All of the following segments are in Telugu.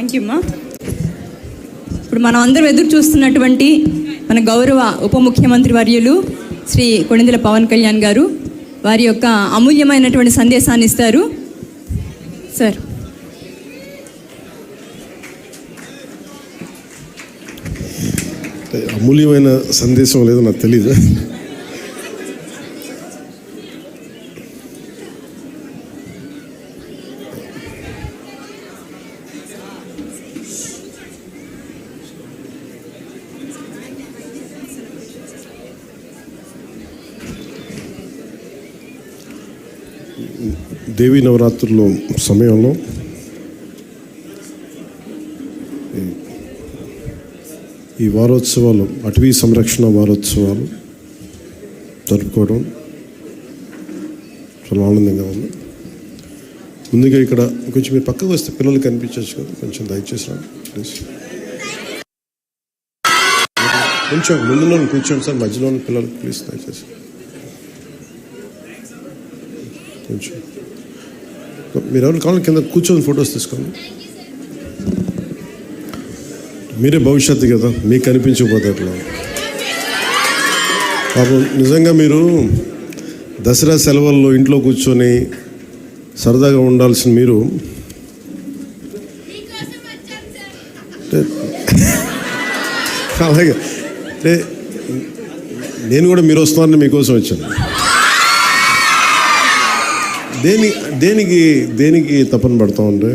థ్యాంక్ యూ అమ్మా ఇప్పుడు మనం అందరం ఎదురు చూస్తున్నటువంటి మన గౌరవ ఉప ముఖ్యమంత్రి వర్యులు శ్రీ కొణిదెల పవన్ కళ్యాణ్ గారు వారి యొక్క అమూల్యమైనటువంటి సందేశాన్ని ఇస్తారు. సార్. అమూల్యమైన సందేశం లేదో నాకు తెలీదు. దేవీ నవరాత్రుల సమయంలో ఈ వారోత్సవాలు అటవీ సంరక్షణ వారోత్సవాలు జరుపుకోవడం చాలా ఆనందంగా ఉంది. ముందుగా ఇక్కడ కొంచెం మీరు పక్కకు వస్తే పిల్లలు కనిపించవచ్చు కదా కొంచెం దయచేసి రండి ప్లీజ్. కొంచెం ముందులో కూర్చోండి సార్ మధ్యలో ఉన్న పిల్లలు ప్లీజ్ దయచేసి. కొంచెం. మీరు ఎవరు కావాలి కింద కూర్చొని ఫొటోస్ తీసుకోండి. మీరే భవిష్యత్తు కదా మీకు కనిపించకపోతే అట్లా పాపం నిజంగా మీరు దసరా సెలవుల్లో ఇంట్లో కూర్చొని సరదాగా ఉండాల్సిన మీరు. అలాగే. అంటే నేను కూడా మీరు వస్తున్నారని మీకోసం వచ్చాను. దేని దేనికి దేనికి తపన పడతా ఉండే?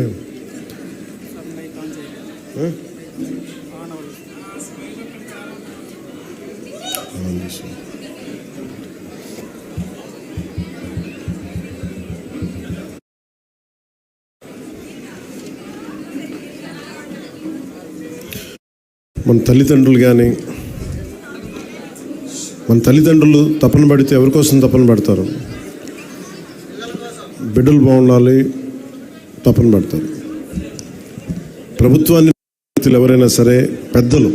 మన తల్లిదండ్రులు కానీ మన తల్లిదండ్రులు తపన పడితే ఎవరికోసం తపన పడతారు? బిడ్డలు బాగుండాలి తపన పడతారు. ప్రభుత్వాన్ని ఎవరైనా సరే పెద్దలు.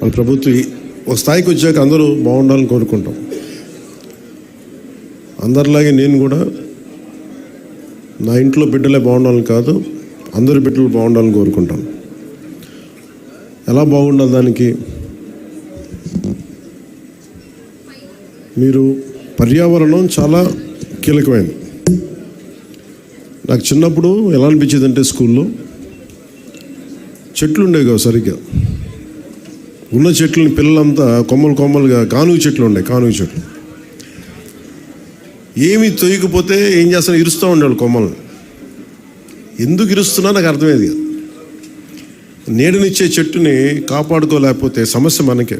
వాళ్ళ ప్రభుత్వం ఒక స్థాయికి వచ్చాక అందరూ బాగుండాలని కోరుకుంటాం. అందరిలాగే నేను కూడా నా ఇంట్లో బిడ్డలే బాగుండాలని కాదు అందరి బిడ్డలు బాగుండాలని కోరుకుంటాను. ఎలా బాగుండాలి దానికి? మీరు పర్యావరణం చాలా కీలకమైనది నాకు చిన్నప్పుడు ఎలా అనిపించేది అంటే స్కూల్లో చెట్లు ఉండేవి కావు సరిగ్గా. ఉన్న చెట్లని పిల్లలంతా కొమ్మలు కొమ్మలుగా కానుగ చెట్లు ఉండే కానుగ చెట్లు. ఏమి తొయ్యకపోతే ఏం చేస్తాను ఇరుస్తూ ఉండేవాళ్ళు కొమ్మల్ని. ఎందుకు ఇరుస్తున్నా నాకు అర్థమయ్యేది కాదు. నీడనిచ్చే చెట్టుని కాపాడుకోలేకపోతే సమస్య మనకే.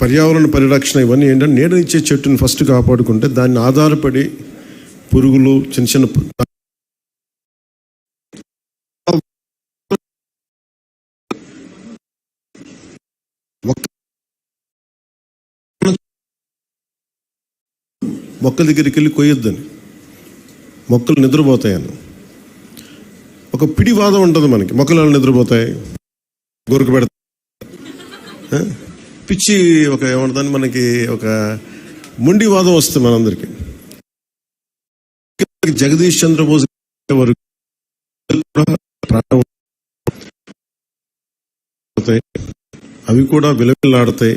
పర్యావరణ పరిరక్షణ ఇవన్నీ ఏంటంటే నీడనిచ్చే చెట్టుని ఫస్ట్ కాపాడుకుంటే దాన్ని ఆధారపడి పురుగులు చిన్న చిన్న మొక్కల దగ్గరికి వెళ్ళి కొయ్యొద్దని. మొక్కలు నిద్రపోతాయని. ఒక పిడివాదం ఉంటుంది మనకి. మొక్కలు నిద్రపోతాయి? గొరుకు పెడతాయి. పిచ్చి ఒక ఏమంటుందని మనకి ఒక మొండివాదం వస్తుంది మనందరికి. జగదీష్ చంద్రబోస్ వరకు అవి కూడా విలవిల్లాడతాయి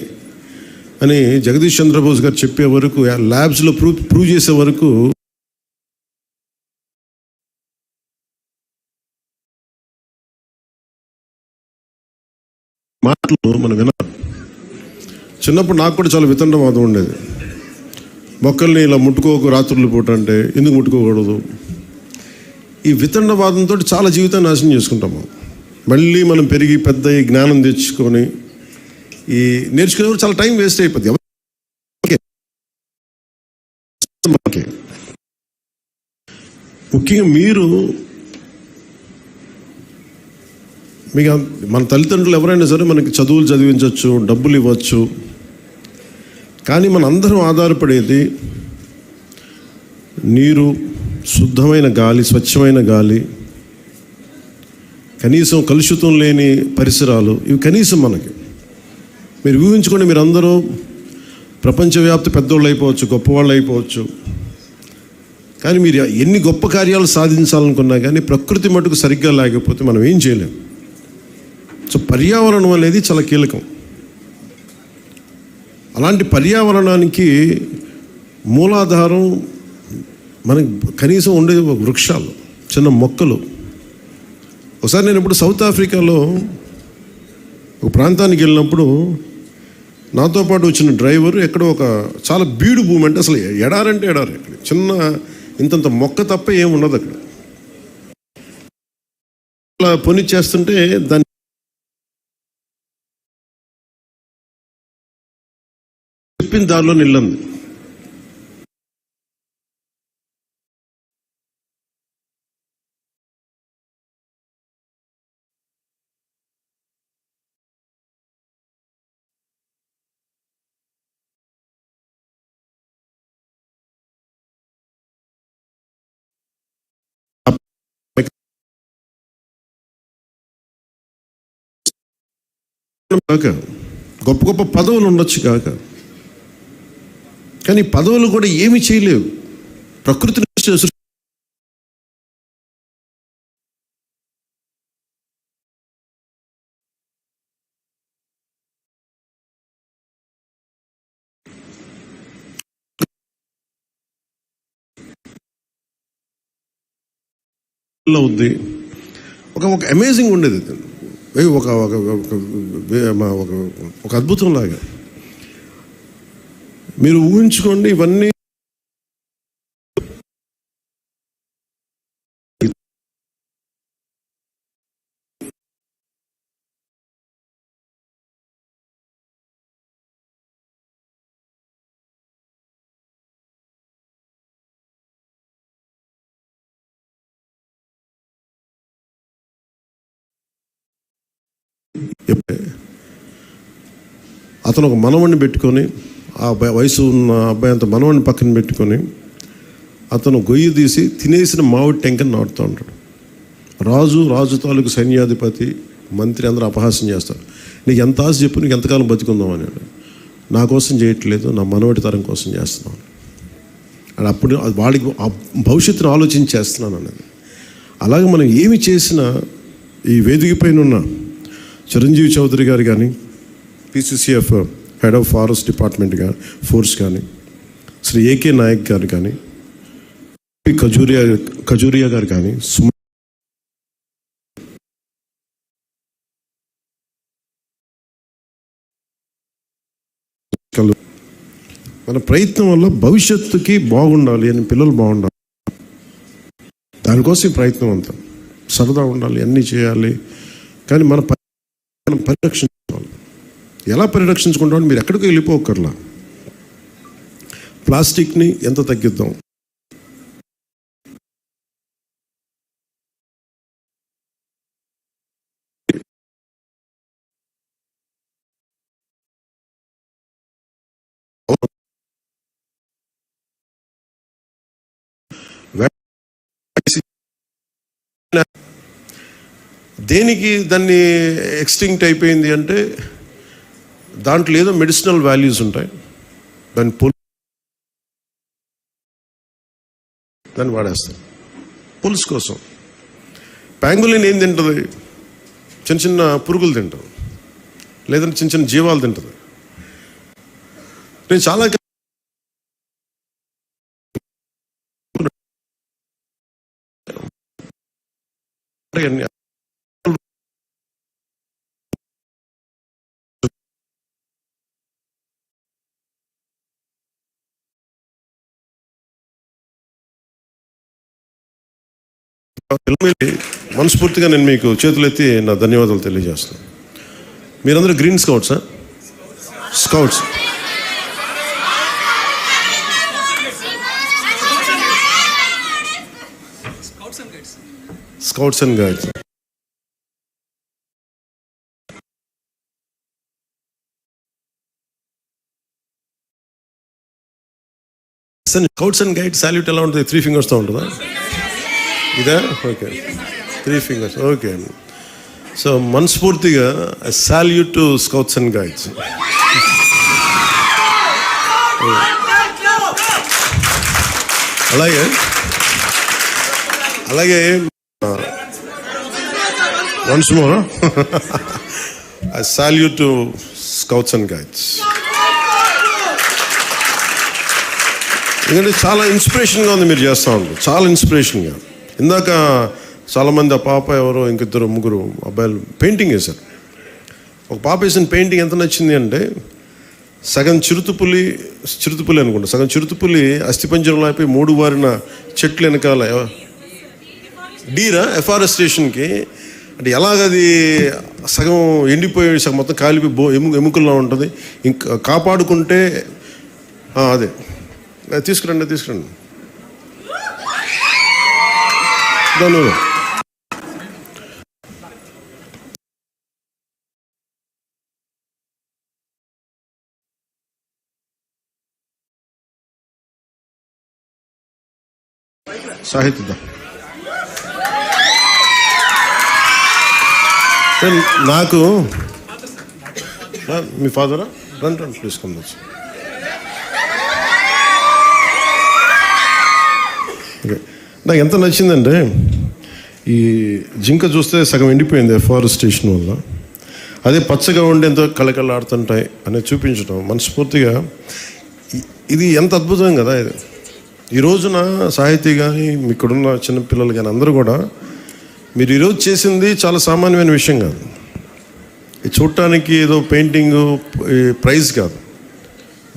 అని జగదీష్ చంద్రబోస్ గారు చెప్పే వరకు ల్యాబ్స్లో ప్రూవ్ ప్రూవ్ చేసే వరకు మాటలు మనం వినాలి. చిన్నప్పుడు నాకు కూడా చాలా వితండవాదం ఉండేది. మొక్కల్ని ఇలా ముట్టుకోకు రాత్రులు పూట అంటే ఎందుకు ముట్టుకోకూడదు? ఈ వితండవాదంతో చాలా జీవితాన్ని నాశనం చేసుకుంటాము. మళ్ళీ మనం పెరిగి పెద్ద ఈ జ్ఞానం తెచ్చుకొని ఈ నేర్చుకునేవారు చాలా టైం వేస్ట్ అయిపోద్ది. ముఖ్యంగా మీరు మీకు మన తల్లిదండ్రులు ఎవరైనా సరే మనకి చదువులు చదివించవచ్చు డబ్బులు ఇవ్వచ్చు కానీ మన అందరం ఆధారపడేది నీరు శుద్ధమైన గాలి స్వచ్ఛమైన గాలి కనీసం కలుషితం లేని పరిసరాలు ఇవి కనీసం మనకి. మీరు ఊహించుకోండి మీరు అందరూ ప్రపంచవ్యాప్త పెద్దోళ్ళు అయిపోవచ్చు గొప్పవాళ్ళు అయిపోవచ్చు. కానీ మీరు ఎన్ని గొప్ప కార్యాలు సాధించాలనుకున్నా కానీ ప్రకృతి మటుకు సరిగ్గా లేకపోతే మనం ఏం చేయలేం. సో పర్యావరణం అనేది చాలా కీలకం. అలాంటి పర్యావరణానికి మూలాధారం మనకి కనీసం ఉండే వృక్షాలు చిన్న మొక్కలు. ఒకసారి నేను ఇప్పుడు సౌత్ ఆఫ్రికాలో ఒక ప్రాంతానికి వెళ్ళినప్పుడు నాతో పాటు వచ్చిన డ్రైవర్ ఎక్కడ ఒక చాలా బీడు భూమి అంటే అసలు ఎడారంటే ఎడారి అక్కడ. చిన్న ఇంతంత మొక్క తప్ప ఏమి ఉండదు అక్కడ. అలా పొని చేస్తుంటే దాన్ని చెప్పిన దారిలో నిల్లంది. కాక గొప్ప గొప్ప పదవులు ఉండొచ్చు కాక. కానీ పదవులు కూడా ఏమి చేయలేవు. ప్రకృతిని ఉంది. ఒక ఒక అమేజింగ్ ఉండేది. ఒక ఒక ఒక ఒక అద్భుతం లాగా మీరు ఊహించుకోండి ఇవన్నీ అతను ఒక మనవణ్ణి పెట్టుకొని ఆ అబ్బాయి వయసు ఉన్న అబ్బాయి అంత మనవాడిని పక్కన పెట్టుకొని అతను గొయ్యి తీసి తినేసిన మామిడి టెంకని నాటుతూ ఉంటాడు. రాజు రాజు తాలూకు సైన్యాధిపతి మంత్రి అందరూ అపహాస్యం చేస్తారు. నీకు ఎంత ఆశ చెప్పు నీకు ఎంతకాలం బతుకుందాం అని నా కోసం చేయట్లేదు నా మనవడి తరం కోసం చేస్తున్నాను. అని అప్పుడు వాడికి భవిష్యత్తును ఆలోచించి చేస్తున్నాను అనేది అలాగే మనం ఏమి చేసినా ఈ వేదిక పైన ఉన్న చిరంజీవి చౌదరి గారు కానీ PCCF head of forest department కానీ ఫోర్స్ కానీ శ్రీ ఏకే నాయక్ గారు కానీ ఖజూరియా ఖజూరియా గారు కానీ సుమ మన ప్రయత్నం వల్ల భవిష్యత్తుకి బాగుండాలి అని పిల్లలు బాగుండాలి. దానికోసం ప్రయత్నం అంతా. సరదా ఉండాలి అన్నీ చేయాలి. కానీ మన పరిరక్షణ మనం ఎలా పరిరక్షించుకుంటామని మీరు ఎక్కడికి వెళ్ళిపోకర్లా ప్లాస్టిక్ని ఎంత తగ్గిద్దాం? దేనికి దాన్ని ఎక్స్టింక్ట్ అయిపోయింది అంటే దాంట్లో ఏదో మెడిసినల్ వాల్యూస్ ఉంటాయి. దాన్ని పులు దాన్ని వాడేస్తాం పులుసు కోసం. ప్యాంగులిన్ ఏం తింటుంది? చిన్న చిన్న పురుగులు తింటుంది. లేదంటే చిన్న చిన్న జీవాలు తింటుంది. నేను చాలా అన్ని మనస్ఫూర్తిగా నేను మీకు చేతులెత్తి నా ధన్యవాదాలు తెలియజేస్తున్నాను. మీరందరూ green స్కౌట్సా scouts scouts and guides scouts and guide salute ఎలా ఉంటుంది? త్రీ ఫింగర్స్తో ఉంటుందా? ఇదా? Okay three fingers okay so మనస్ఫూర్తిగా salute to scouts and guides అలాగే అలాగే once more I salute to scouts and guides ఎందుకంటే చాలా ఇన్స్పిరేషన్గా ఉంది మీరు చేస్తూ ఉంటారు చాలా ఇన్స్పిరేషన్గా ఇందాక చాలామంది ఆ పాప ఎవరో ఇంకిద్దరు ముగ్గురు అబ్బాయిలు పెయింటింగ్ వేశారు. ఒక పాప వేసిన పెయింటింగ్ ఎంత నచ్చింది అంటే సగం చిరుతుపులి చిరుతుపులి అనుకుంటా సగం చిరుతుపులి అస్థిపంజరంలో అయిపోయి మూడు వారిన చెట్లు వెనకాల డీరా ఎఫారెస్టేషన్కి అంటే ఎలాగది సగం ఎండిపోయి సగం మొత్తం కాలిపోయి బో ఎము ఎముకల్లో ఉంటుంది. ఇంకా కాపాడుకుంటే అదే. తీసుకురండి తీసుకురండి. దాని సాహిత్య నాకు మీ ఫాదరా? రండి రండి ప్లీజ్ కమ్ వచ్చి నాకు ఎంత నచ్చిందంటే ఈ జింక చూస్తే సగం ఎండిపోయింది ఎఫారెస్టేషన్ వల్ల. అదే పచ్చగా ఉండేంతో ఎంతో కళకళలాడుతుంటాయి అనేది చూపించడం మనస్ఫూర్తిగా. ఇది ఎంత అద్భుతం కదా ఇది. ఈ రోజున సాహితీ కానీ ఇక్కడున్న చిన్నపిల్లలు కానీ అందరూ కూడా మీరు ఈరోజు చేసింది చాలా సామాన్యమైన విషయం కాదు. ఇది చూడటానికి ఏదో పెయింటింగ్ ప్రైజ్ కాదు.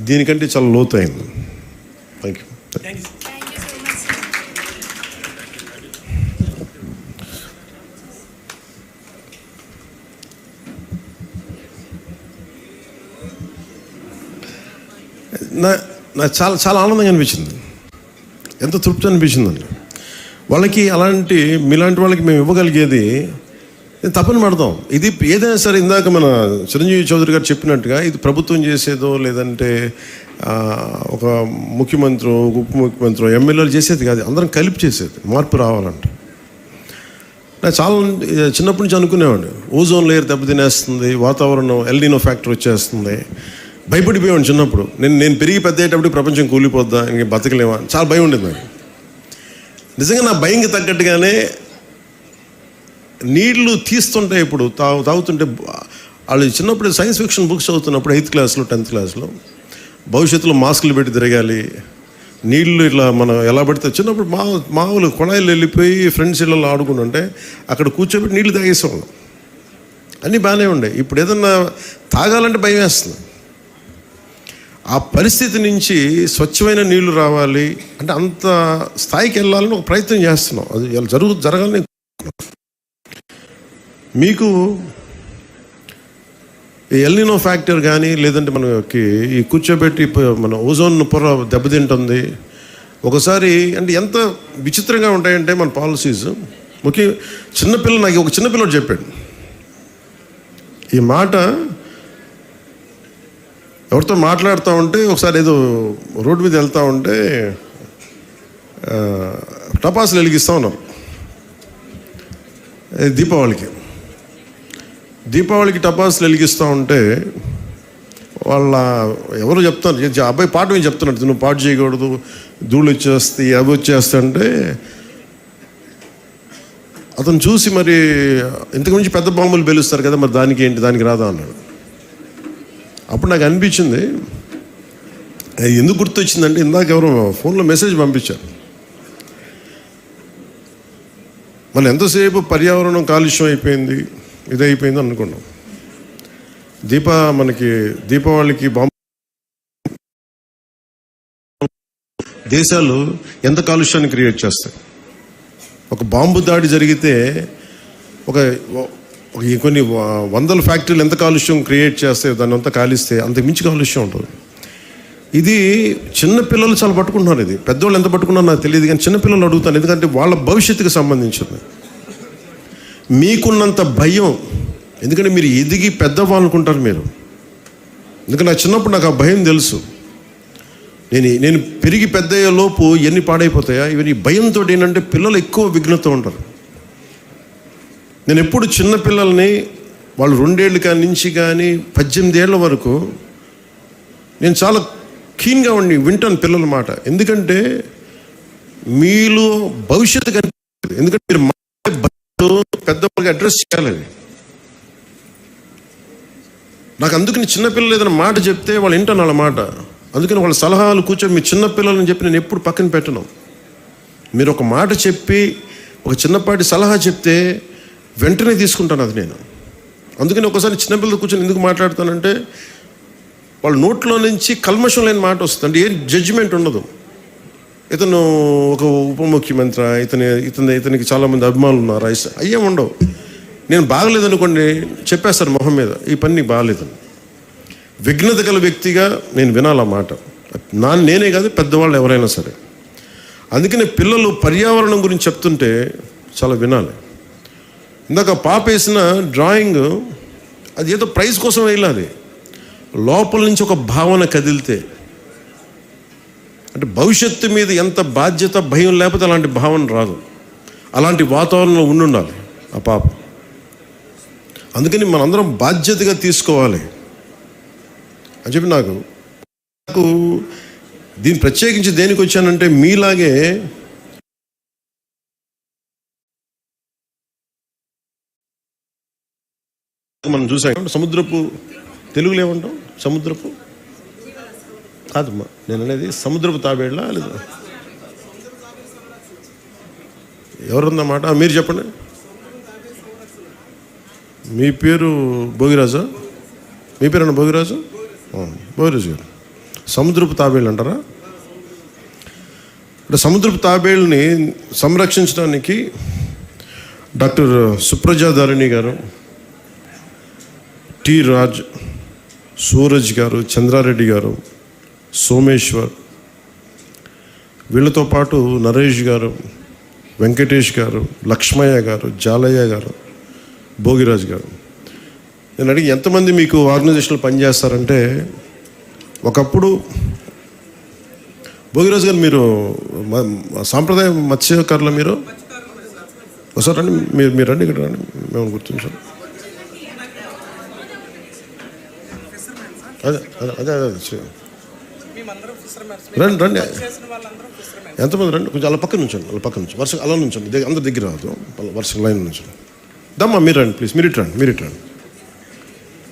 దీనికంటే చాలా లోతైంది. థ్యాంక్ యూ నా నాకు చాలా చాలా ఆనందంగా అనిపించింది. ఎంత తృప్తి అనిపించిందండి వాళ్ళకి అలాంటి మీలాంటి వాళ్ళకి మేము ఇవ్వగలిగేది నేను తప్పని పడతాం ఇది ఏదైనా సరే ఇందాక మన చిరంజీవి చౌదరి గారు చెప్పినట్టుగా ఇది ప్రభుత్వం చేసేదో లేదంటే ఒక ముఖ్యమంత్రి ఉప ముఖ్యమంత్రి ఎమ్మెల్యేలు చేసేది కాదు అందరం కలిపి చేసేది మార్పు రావాలంటే. నాకు చాలా చిన్నప్పటి నుంచి అనుకునేవాడు ఓజోన్ లేయర్ దెబ్బతినేస్తుంది వాతావరణం ఎల్డినో ఫ్యాక్టర్ వచ్చేస్తుంది. భయపడిపోయాడు చిన్నప్పుడు. నేను నేను పెరిగి పెద్దయ్యేటప్పుడు ప్రపంచం కూలిపోద్దా? ఇంక బతకలేమా చాలా భయం ఉండేది నాకు. నిజంగా నా భయంకి తగ్గట్టుగానే నీళ్ళు తీస్తుంటే ఇప్పుడు తాగు తాగుతుంటే వాళ్ళు చిన్నప్పుడు సైన్స్ ఫిక్షన్ బుక్స్ చదువుతున్నప్పుడు ఎయిత్ క్లాస్లో టెన్త్ క్లాస్లో భవిష్యత్తులో మాస్కులు పెట్టి తిరగాలి. నీళ్ళు ఇట్లా మనం ఎలా పడితే చిన్నప్పుడు మా మామూలు కొణాయిలు వెళ్ళిపోయి ఫ్రెండ్స్ ఇళ్ళలో ఆడుకుంటుంటే అక్కడ కూర్చోబెట్టి నీళ్ళు తాగేసేవాళ్ళం. అన్నీ బాగానే ఉండే. ఇప్పుడు ఏదన్నా తాగాలంటే భయం వేస్తుంది. ఆ పరిస్థితి నుంచి స్వచ్ఛమైన నీళ్ళు రావాలి అంటే అంత స్థాయికి వెళ్ళాలని ఒక ప్రయత్నం చేస్తున్నాం. అది ఇలా జరుగు జరగాలని మీకు ఈ ఎల్నినో ఫ్యాక్టర్ కానీ లేదంటే మనకి ఈ కూర్చోబెట్టి మన ఓజోన్ పొర దెబ్బతింటుంది. ఒకసారి అంటే ఎంత విచిత్రంగా ఉంటాయంటే మన పాలసీస్. ముఖ్య చిన్నపిల్ల నాకు ఒక చిన్నపిల్లడు చెప్పాడు. ఈ మాట ఎవరితో మాట్లాడుతూ ఉంటే ఒకసారి ఏదో రోడ్డు మీద వెళ్తూ ఉంటే టపాసులు వెలిగిస్తూ ఉన్నారు. దీపావళికి. దీపావళికి టపాసులు వెలిగిస్తూ ఉంటే వాళ్ళ ఎవరు చెప్తారు అబ్బాయి పాట మీద చెప్తున్నాడు నువ్వు పాట చేయకూడదు ధూళి వచ్చేస్తాయి అవి వచ్చేస్తుంటే అతను చూసి మరి ఇంతకుమించి పెద్ద బాంబులు పెలుస్తారు కదా మరి దానికి ఏంటి దానికి రాదా అన్నాడు. అప్పుడు నాకు అనిపించింది ఎందుకు గుర్తొచ్చిందంటే ఇందాక ఎవరో ఫోన్లో మెసేజ్ పంపించారు. మనం ఎంతసేపు పర్యావరణం కాలుష్యం అయిపోయింది ఇది అయిపోయింది అనుకున్నాం. దీప మనకి దీపావళికి బాంబు దేశాలు ఎంత కాలుష్యాన్ని క్రియేట్ చేస్తాయి. ఒక బాంబు దాడి జరిగితే ఒక కొన్ని వందల ఫ్యాక్టరీలు ఎంత కాలుష్యం క్రియేట్ చేస్తే దాన్ని అంతా కాలిస్తే అంత మించి కాలుష్యం ఉంటుంది. ఇది చిన్న పిల్లలు చాలా పట్టుకుంటున్నారు ఇది. పెద్దవాళ్ళు ఎంత పట్టుకున్నారో నాకు తెలియదు కానీ చిన్న పిల్లలు అడుగుతాను. ఎందుకంటే వాళ్ళ భవిష్యత్తుకు సంబంధించింది. మీకున్నంత భయం. ఎందుకంటే మీరు ఎదిగి పెద్దవాళ్ళు అనుకుంటారు మీరు. ఎందుకంటే నాకు చిన్నప్పుడు నాకు ఆ భయం తెలుసు. నేను నేను పెరిగి పెద్దయ్యే లోపు ఎన్ని పాడైపోతాయా? ఇవన్నీ భయంతో ఏంటంటే పిల్లలు ఎక్కువ విఘ్నత ఉంటారు. నేను ఎప్పుడు చిన్నపిల్లల్ని వాళ్ళు రెండేళ్ళు కానీ నుంచి కానీ పద్దెనిమిది ఏళ్ళ వరకు నేను చాలా కీన్గా ఉండి వింటాను పిల్లల మాట. ఎందుకంటే మీలో భవిష్యత్తు కనిపిస్తుంది. ఎందుకంటే మీరు పెద్దవాళ్ళకి అడ్రస్ చేయాలి నాకు అందుకని చిన్నపిల్లలు ఏదైనా మాట చెప్తే వాళ్ళు వింటాను వాళ్ళ మాట. అందుకని వాళ్ళ సలహాలు కూర్చొని మీ చిన్నపిల్లలని చెప్పి నేను ఎప్పుడు పక్కన పెట్టను. మీరు ఒక మాట చెప్పి ఒక చిన్నపాటి సలహా చెప్తే వెంటనే తీసుకుంటాను అది నేను. అందుకని ఒకసారి చిన్నపిల్లలు కూర్చొని ఎందుకు మాట్లాడతానంటే వాళ్ళ నోట్లో నుంచి కల్మషం లేని మాట వస్తుంది ఏం జడ్జిమెంట్ ఉండదు. ఇతను ఒక ఉప ముఖ్యమంత్రి ఇతని ఇతని ఇతనికి చాలామంది అభిమానులు ఉన్నారు. ఐస్ అయ్యేం ఉండవు. నేను బాగలేదనుకోండి చెప్పేస్తారు మొహం మీద. ఈ పని నీకు బాగలేదని. విఘ్నత గల వ్యక్తిగా నేను వినాలి ఆ మాట. నా నేనే కాదు పెద్దవాళ్ళు ఎవరైనా సరే. అందుకనే పిల్లలు పర్యావరణం గురించి చెప్తుంటే చాలా వినాలి. ఇందాక పాప వేసిన డ్రాయింగ్ అది ఏదో ప్రైజ్ కోసం వెళ్ళాలి లోపల నుంచి ఒక భావన కదిలితే అంటే భవిష్యత్తు మీద ఎంత బాధ్యత భయం లేకపోతే అలాంటి భావన రాదు. అలాంటి వాతావరణంలో ఉండుండాలి ఆ పాప. అందుకని మనందరం బాధ్యతగా తీసుకోవాలి. అని చెప్పి నాకు నాకు దీన్ని ప్రత్యేకించి దేనికి వచ్చానంటే మీలాగే మనం చూసాం సముద్రపు తెలుగులో ఏమంటాం సముద్రపు? కాదమ్మా నేను అనేది సముద్రపు తాబేళ్ళ లేదా? ఎవరుందన్నమాట? మీరు చెప్పండి. మీ పేరు భోగిరాజా? మీ పేరు అన్న భోగిరాజు భోగిరాజు గారు. సముద్రపు తాబేళ్ళు అంటారా? అంటే సముద్రపు తాబేళ్ళని సంరక్షించడానికి డాక్టర్ సుప్రజాధారిణి గారు టి రాజ్ సూరజ్ గారు చంద్రారెడ్డి గారు సోమేశ్వర్ వీళ్ళతో పాటు నరేష్ గారు వెంకటేష్ గారు లక్ష్మయ్య గారు జాలయ్య గారు భోగిరాజ్ గారు. నేను అడిగి ఎంతమంది మీకు ఆర్గనైజేషన్లో పనిచేస్తారంటే ఒకప్పుడు భోగిరాజు గారు మీరు సాంప్రదాయ మత్స్యకారుల మీరు? ఒకసారి రండి మీరు మీరు రండి ఇక్కడ రండి మేము గుర్తించాం. అదే అదే అదే రండి రండి. ఎంతమంది రండి? కొంచెం అలా పక్కన ఉంచండి అలా పక్కన నుంచి వరుస అలా దగ్గర అందరి దగ్గర రాదు. వరుస లైన్ ఉంచండి దమ్మా మీరు రండి ప్లీజ్ మీరు ఇటు రండి మీరు ఇటు రండి.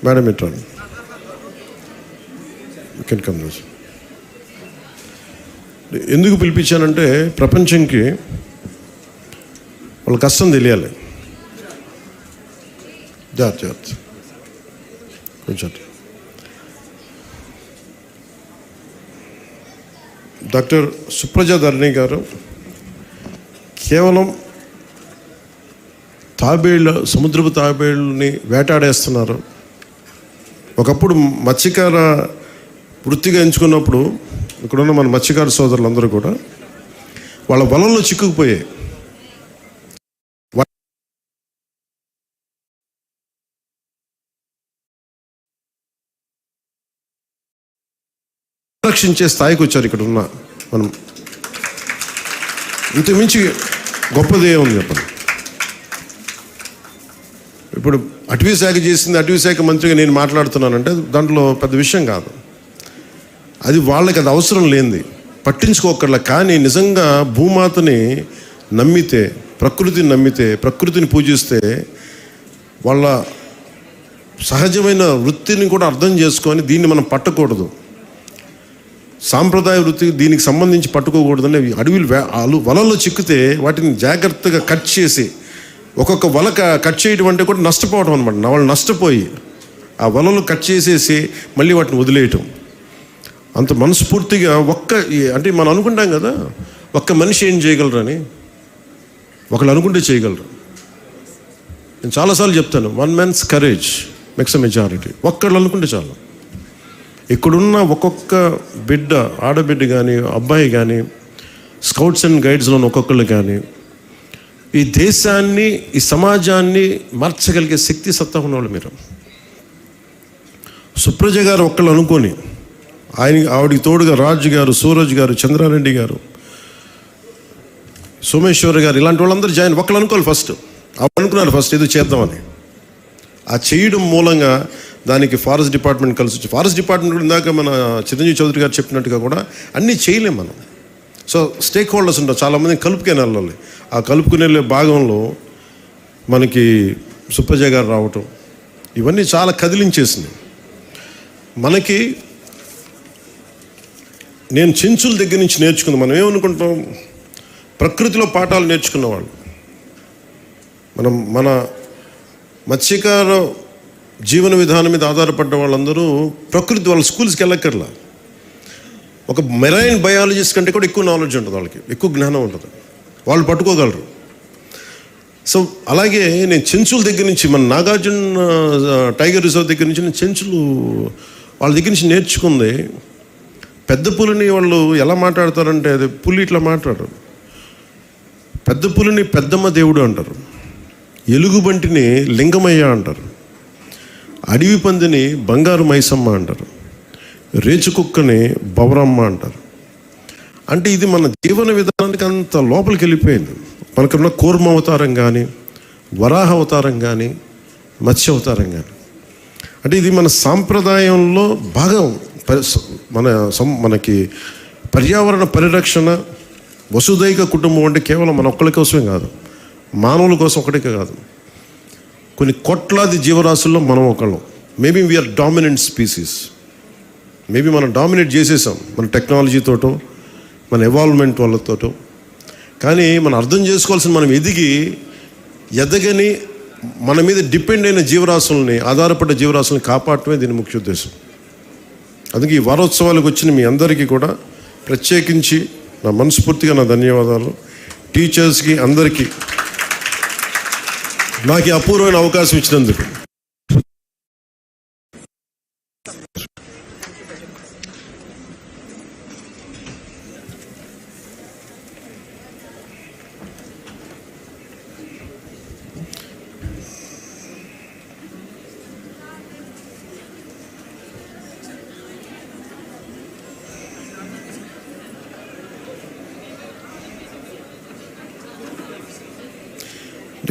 మేడం ఇటు రండి. కెన్ కమ్ ఎందుకు పిలిపించానంటే ప్రపంచంకి వాళ్ళ కష్టం తెలియాలి. జాగ్రత్త జాగ్రత్త. కొంచెం డాక్టర్ సుప్రజా ధరణి గారు కేవలం తాబేళ్ళ సముద్రపు తాబేళ్ళని వేటాడేస్తున్నారు. ఒకప్పుడు మత్స్యకార వృత్తిగా ఎంచుకున్నప్పుడు ఇక్కడున్న మన మత్స్యకార సోదరులందరూ కూడా వాళ్ళ వలల్లో చిక్కుకుపోయాయి. రక్షించే స్థాయికి వచ్చారు ఇక్కడ ఉన్న మనం. ఇంతకుమించి గొప్పదే ఉంది చెప్పండి ఇప్పుడు అటవీ శాఖ చేసింది అటవీ శాఖ మంత్రిగా నేను మాట్లాడుతున్నానంటే దాంట్లో పెద్ద విషయం కాదు. అది వాళ్ళకి అది అవసరం లేనిది. పట్టించుకోకర్లా కానీ నిజంగా భూమాతని నమ్మితే ప్రకృతిని నమ్మితే ప్రకృతిని పూజిస్తే వాళ్ళ సహజమైన వృత్తిని కూడా అర్థం చేసుకొని దీన్ని మనం పట్టకూడదు. సాంప్రదాయ వృత్తి దీనికి సంబంధించి పట్టుకోకూడదని అడవిలు వాళ్ళు వలల్లో వలలో చిక్కితే వాటిని జాగ్రత్తగా కట్ చేసి ఒక్కొక్క వల క- కట్ చేయడం అంటే కూడా నష్టపోవడం అనమాట నా వాళ్ళు నష్టపోయి ఆ వలలు కట్ చేసేసి మళ్ళీ వాటిని వదిలేయటం. అంత మనస్ఫూర్తిగా ఒక్క అంటే మనం అనుకుంటాం కదా ఒక్క మనిషి ఏం చేయగలరని? ఒకళ్ళు అనుకుంటే చేయగలరు. నేను చాలాసార్లు చెప్తాను one man's courage makes majority ఒక్కళ్ళు అనుకుంటే చాలు. ఇక్కడున్న ఒక్కొక్క బిడ్డ ఆడబిడ్డ కానీ అబ్బాయి కానీ స్కౌట్స్ అండ్ గైడ్స్లోని ఒక్కొక్కళ్ళు కానీ ఈ దేశాన్ని ఈ సమాజాన్ని మార్చగలిగే శక్తి సత్తా ఉన్నవాళ్ళు మీరు. సుప్రజ గారు ఒక్కళ్ళు అనుకొని ఆయన ఆవిడికి తోడుగా రాజు గారు సూరజ్ గారు చంద్రారెడ్డి గారు సోమేశ్వర్ గారు ఇలాంటి వాళ్ళందరూ జాయిన్ ఒక్కళ్ళు అనుకోవాలి ఫస్ట్. అనుకున్నారు ఫస్ట్ ఏదో చేద్దామని. ఆ చేయడం మూలంగా దానికి ఫారెస్ట్ డిపార్ట్మెంట్ కలిసి వచ్చి ఫారెస్ట్ డిపార్ట్మెంట్ కూడా ఇందాక మన చిరంజీవి చౌదరి గారు చెప్పినట్టుగా కూడా అన్నీ చేయలేం మనం. సో స్టేక్ హోల్డర్స్ ఉంటారు చాలామంది కలుపుకొని వెళ్ళాలి. ఆ కలుపుకుని వెళ్ళే భాగంలో మనకి సుప్పజ గారు రావటం ఇవన్నీ చాలా కదిలించేసినాయి. మనకి నేను చెంచుల దగ్గర నుంచి నేర్చుకుంది మనం ఏమనుకుంటాం? ప్రకృతిలో పాఠాలు నేర్చుకున్నవాళ్ళు. మనం మన మత్స్యకార జీవన విధానం మీద ఆధారపడ్డ వాళ్ళందరూ ప్రకృతి వాళ్ళ స్కూల్స్కి వెళ్ళక్కర్లా. ఒక మెరైన్ బయాలజిస్ట్ కంటే కూడా ఎక్కువ నాలెడ్జ్ ఉంటుంది వాళ్ళకి ఎక్కువ జ్ఞానం ఉంటుంది. వాళ్ళు పట్టుకోగలరు. సో అలాగే నేను చెంచుల దగ్గర నుంచి మన నాగార్జున టైగర్ రిజర్వ్ దగ్గర నుంచి నేను చెంచులు వాళ్ళ దగ్గర నుంచి నేర్చుకుంది. పెద్ద పులిని వాళ్ళు ఎలా మాట్లాడతారంటే అది పులి ఇట్లా మాట్లాడరు. పెద్ద పులిని పెద్దమ్మ దేవుడు అంటారు. ఎలుగుబంటిని లింగమయ్య అంటారు. అడవి పందిని బంగారు మైసమ్మ అంటారు. రేచు కుక్కని బవరమ్మ అంటారు. అంటే ఇది మన జీవన విధానానికి అంత లోపలికి వెళ్ళిపోయింది మనకున్న కూర్మ అవతారం కానీ వరాహ అవతారం కానీ మత్స్య అవతారం కానీ అంటే ఇది మన సాంప్రదాయంలో భాగం. మన సం- మనకి పర్యావరణ పరిరక్షణ వసుదైక కుటుంబం అంటే కేవలం మన ఒక్కరి కోసమే కాదు. మానవుల కోసం ఒకటికే కాదు. కొన్ని కోట్లాది జీవరాశుల్లో మనం ఒకళ్ళం. Maybe we're dominant species maybe మనం డామినేట్ చేసేసాం. మన టెక్నాలజీతోటో మన ఎవాల్వ్మెంట్ వాళ్ళతోటో. కానీ మనం అర్థం చేసుకోవాల్సిన మనం ఎదిగి ఎదగని మన మీద డిపెండ్ అయిన జీవరాశుల్ని ఆధారపడ్డ జీవరాశుల్ని కాపాడటమే దీని ముఖ్య ఉద్దేశం. అందుకే ఈ వారోత్సవాలకు వచ్చిన మీ అందరికీ కూడా ప్రత్యేకించి నా మనస్ఫూర్తిగా నా ధన్యవాదాలు. టీచర్స్కి అందరికీ నాకు అపూర్వమైన అవకాశం ఇచ్చినందుకు.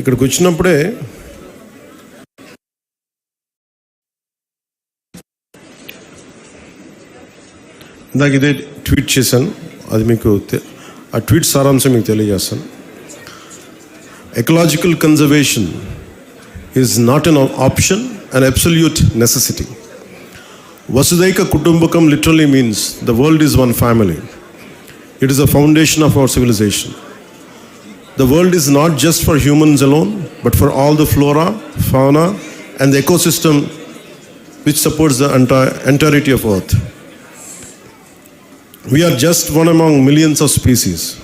ఇక్కడికి వచ్చినప్పుడే ఇందాక ఇదే ట్వీట్ చేశాను. అది మీకు ఆ ట్వీట్ సారాంశం మీకు తెలియజేస్తాను. Ecological conservation is not an option and absolute necessity Vasudhaika Kutumbakam literally means the world is one family it is the foundation of our civilisation The world is not just for humans alone, but for all the flora, fauna, and the ecosystem which supports the entire entirety of Earth. We are just one among millions of species.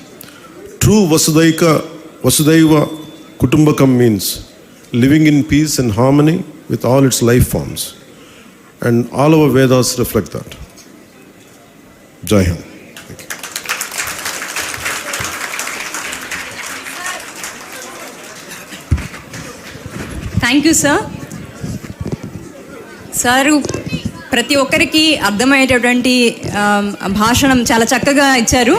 True Vasudaika, Vasudaiva Kutumbakam means living in peace and harmony with all its life forms. And all our Vedas reflect that. Jai Hind. Thank you sir sir ప్రతి ఒక్కరికి అర్థమయ్యేటటువంటి um, భాషణం చాలా చక్కగా ఇచ్చారు.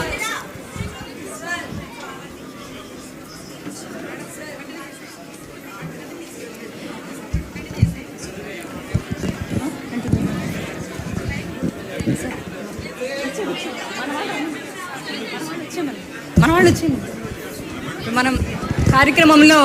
మన వాళ్ళు వచ్చింది మనం కార్యక్రమంలో